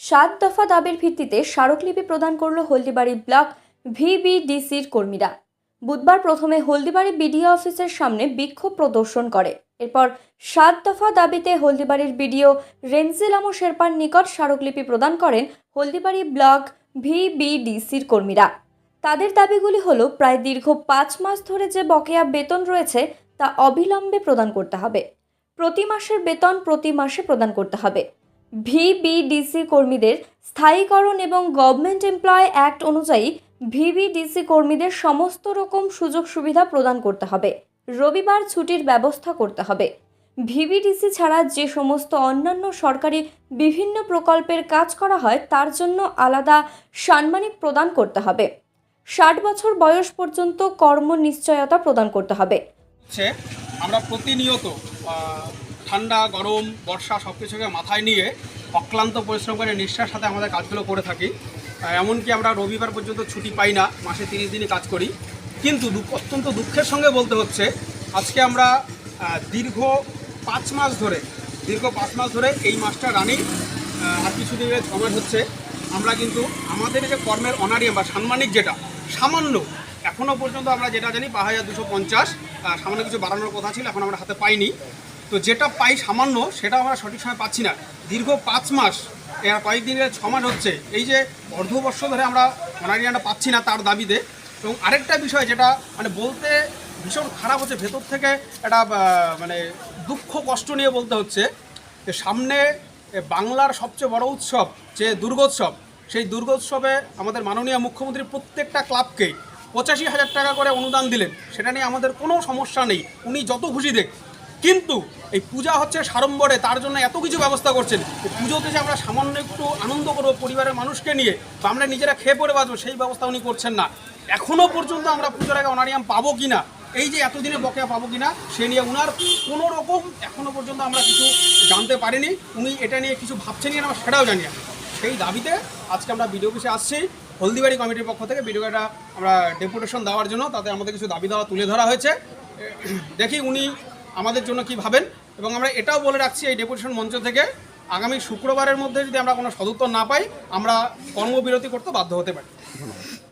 সাত দফা দাবির ভিত্তিতে স্মারকলিপি প্রদান করল হলদিবাড়ি ব্লক ভিবিডিসির কর্মীরা। বুধবার প্রথমে হলদিবাড়ি বিডিও অফিসের সামনে বিক্ষোভ প্রদর্শন করে। এরপর সাত দফা দাবিতে হলদিবাড়ির বিডিও রেনজিলামো শেরপার নিকট স্মারকলিপি প্রদান করেন হলদিবাড়ি ব্লক ভিবিডিসির কর্মীরা। তাদের দাবিগুলি হল, প্রায় দীর্ঘ পাঁচ মাস ধরে যে বকেয়া বেতন রয়েছে তা অবিলম্বে প্রদান করতে হবে। প্রতি মাসের বেতন প্রতি মাসে প্রদান করতে হবে। ভিবিডিসি কর্মীদের স্থায়ীকরণ এবং গভর্নমেন্ট এমপ্লয় অ্যাক্ট অনুযায়ী ভিবিডিসি কর্মীদের সমস্ত রকম সুযোগ সুবিধা প্রদান করতে হবে। রবিবার ছুটির ব্যবস্থা করতে হবে। ভিবিডিসি ছাড়া যে সমস্ত অন্যান্য সরকারি বিভিন্ন প্রকল্পের কাজ করা হয়, তার জন্য আলাদা সাম্মানিক প্রদান করতে হবে। ষাট বছর বয়স পর্যন্ত কর্ম নিশ্চয়তা প্রদান করতে হবে। আমরা প্রতিনিয়ত ঠান্ডা, গরম, বর্ষা সব কিছুকে মাথায় নিয়ে অক্লান্ত পরিশ্রম করে নিষ্ঠার সাথে আমাদের কাজগুলো করে থাকি। এমনকি আমরা রবিবার পর্যন্ত ছুটি পাই না, মাসে তিরিশ দিনই কাজ করি। কিন্তু অত্যন্ত দুঃখের সঙ্গে বলতে হচ্ছে, আজকে আমরা দীর্ঘ পাঁচ মাস ধরে, দীর্ঘ পাঁচ মাস ধরে এই মাসটা রানিং আর কিছুদিনের ছ মাস হচ্ছে। আমরা কিন্তু আমাদের যে কর্মের অনারিয়াম বা সাম্মানিক যেটা, সামান্য এখনও পর্যন্ত আমরা যেটা জানি পাঁচ হাজার দুশো পঞ্চাশ সামান্য কিছু বাড়ানোর কথা ছিল, এখন আমরা হাতে পাইনি। তো যেটা পাই সামান্য, সেটা আমরা সঠিক সময় পাচ্ছি না। দীর্ঘ পাঁচ মাস এর কয়েকদিনের ছ মাস হচ্ছে। এই যে অর্ধবর্ষ ধরে আমরা অনারিয়ানটা পাচ্ছি না তার দাবিতে। এবং আরেকটা বিষয় যেটা মানে বলতে ভীষণ খারাপ হচ্ছে, ভেতর থেকে একটা মানে দুঃখ, কষ্ট নিয়ে বলতে হচ্ছে যে সামনে বাংলার সবচেয়ে বড় উৎসব, যে দুর্গোৎসব, সেই দুর্গোৎসবে আমাদের মাননীয় মুখ্যমন্ত্রী প্রত্যেকটা ক্লাবকেই পঁচাশি হাজার টাকা করে অনুদান দিলেন। সেটা নিয়ে আমাদের কোনো সমস্যা নেই। উনি যত খুশি দেখ কিন্তু এই পূজা হচ্ছে সাড়ম্বরে, তার জন্য এত কিছু ব্যবস্থা করছেন। পুজোতে যে আমরা সামান্য একটু আনন্দ করব পরিবারের মানুষকে নিয়ে বা আমরা নিজেরা খেয়ে পড়ে বাঁচবো, সেই ব্যবস্থা উনি করছেন না। এখনও পর্যন্ত আমরা পুজোর আগে অনারিয়াম পাবো কি না এই যে এতদিনে বকেয়া পাবো কিনা, সে নিয়ে উনার কোনো রকম এখনও পর্যন্ত আমরা কিছু জানতে পারিনি। উনি এটা নিয়ে কিছু ভাবছেন কিনা আমরা সেটাও জানি সেই দাবিতে আজকে আমরা বিডিও অফিসে আসছি। হলদিবাড়ি কমিটির পক্ষ থেকে ভিডিওটা আমরা ডেপুটেশন দেওয়ার জন্য, তাতে আমাদের কিছু দাবি দেওয়া তুলে ধরা হয়েছে। দেখি উনি আমাদের জন্য কি ভাবেন? এবং আমরা এটাও বলে রাখছি এই ডেপুটেশন মঞ্চ থেকে, আগামী শুক্রবারের মধ্যে যদি আমরা কোনো সদুত্তর না পাই, আমরা কর্মবিরতি করতে বাধ্য হতে পারি।